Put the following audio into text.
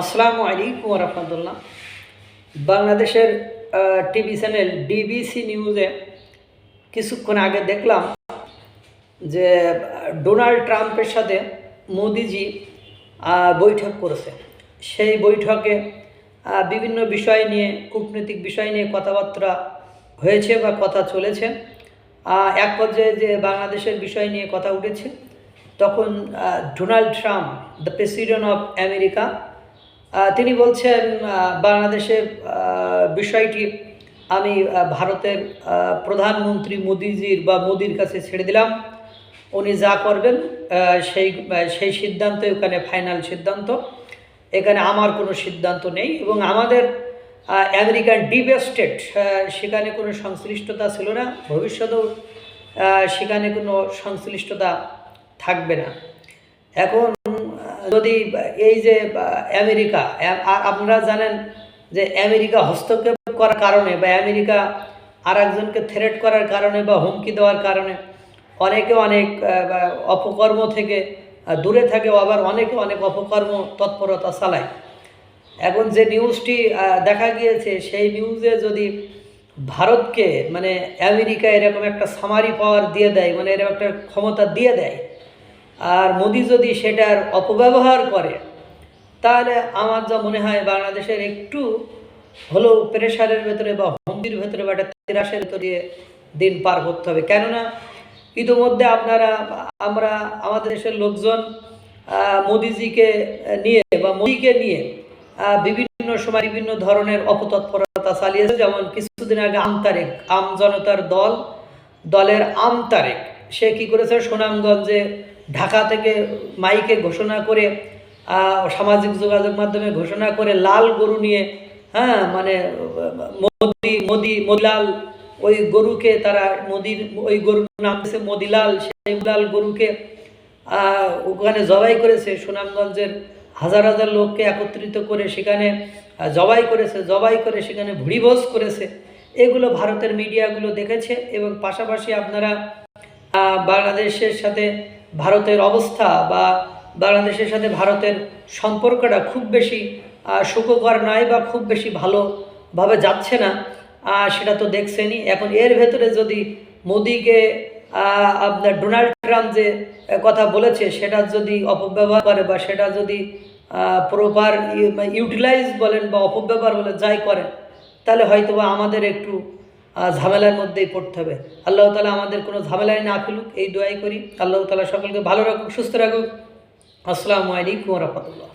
আসসালামু আলাইকুম রহমতুল্লাহ। বাংলাদেশের টিভি চ্যানেল ডিবিসি নিউজে কিছুক্ষণ আগে দেখলাম যে, ডোনাল্ড ট্রাম্পের সাথে মোদিজি বৈঠক করেছে। সেই বৈঠকে বিভিন্ন বিষয় নিয়ে, কূটনৈতিক বিষয় নিয়ে কথাবার্তা হয়েছে বা কথা চলেছে। এক পর্যায়ে যে বাংলাদেশের বিষয় নিয়ে কথা উঠেছে, তখন Donald Trump, the president of America তিনি বলছেন বাংলাদেশের বিষয়টি আমি ভারতের প্রধানমন্ত্রী মোদিজির বা মোদির কাছে ছেড়ে দিলাম। উনি যা করবেন সেই সেই সিদ্ধান্ত, এখানে ফাইনাল সিদ্ধান্ত। এখানে আমার কোনো সিদ্ধান্ত নেই এবং আমাদের আমেরিকান ডিপ স্টেট সেখানে কোনো সংশ্লিষ্টতা ছিল না। ভবিষ্যতেও সেখানে কোনো সংশ্লিষ্টতা থাকবে না। এখন যদি এই যে আমেরিকা আর আপনারা জানেন যে আমেরিকা হস্তক্ষেপ করার কারণে বা আমেরিকা আর একজনকে থ্রেট করার কারণে বা হুমকি দেওয়ার কারণে অনেকে অনেক অপকর্ম থেকে দূরে থাকে, আবার অনেকে অনেক অপকর্ম তৎপরতা চালায়। এখন যে নিউজটি দেখা গিয়েছে, সেই নিউজে যদি ভারতকে মানে আমেরিকা এরকম একটা সামারি পাওয়ার দিয়ে দেয় মানে এরকম একটা ক্ষমতা দিয়ে দেয় আর মোদি যদি সেটার অপব্যবহার করে, তাহলে আমার যা মনে হয় বাংলাদেশের একটু হলেও প্রেশারের ভেতরে বা হুমকির ভেতরে বা একটা তিরাসের ভেতর দিন পার করতে হবে। কেননা ইতিমধ্যে আপনারা, আমরা আমাদের দেশের লোকজন মোদিজিকে নিয়ে বা মোদিকে নিয়ে বিভিন্ন সময় বিভিন্ন ধরনের অপতৎপরতা চালিয়েছে। যেমন কিছুদিন আগে আমতারেক আম জনতার দল, দলের আমতারেক সে কি করেছে? সুনামগঞ্জে ঢাকা থেকে মাইকে ঘোষণা করে সামাজিক যোগাযোগ মাধ্যমে ঘোষণা করে লাল গরু নিয়ে হ্যাঁ মানে মোদি মোদি, মদিলাল, ওই গরুকে তারা মোদির, ওই গরুর নাম দিয়েছে মদিলাল, সেই লাল গরুকে ওখানে জবাই করেছে সুনামগঞ্জের হাজার হাজার লোককে একত্রিত করে সেখানে জবাই করেছে, জবাই করে সেখানে ভুড়িভোজ করেছে। এগুলো ভারতের মিডিয়াগুলো দেখেছে এবং পাশাপাশি আপনারা বাংলাদেশের সাথে ভারতের অবস্থা বা বাংলাদেশের সাথে ভারতের সম্পর্কটা খুব বেশি সুখকর নয় বা খুব বেশি ভালোভাবে যাচ্ছে না। সেটা তো দেখছেনই। এখন এর ভেতরে যদি মোদিকে আপনার ডোনাল্ড ট্রাম্প যে কথা বলেছে, সেটা যদি অপব্যবহার করে বা সেটা যদি প্রপার ইউটিলাইজ বলেন বা অপব্যবহার বলে যাই করেন, তাহলে হয়তো আমাদের একটু ঝামেলার মধ্যেই পড়তে হবে। আল্লাহ তালা আমাদের কোনো ঝামেলায় না ফেলুক, এই দোয়াই করি। আল্লাহ তালা সকলকে ভালো রাখুক, সুস্থ রাখুক। আসসালামু আলাইকুম রহমতুল্লাহ।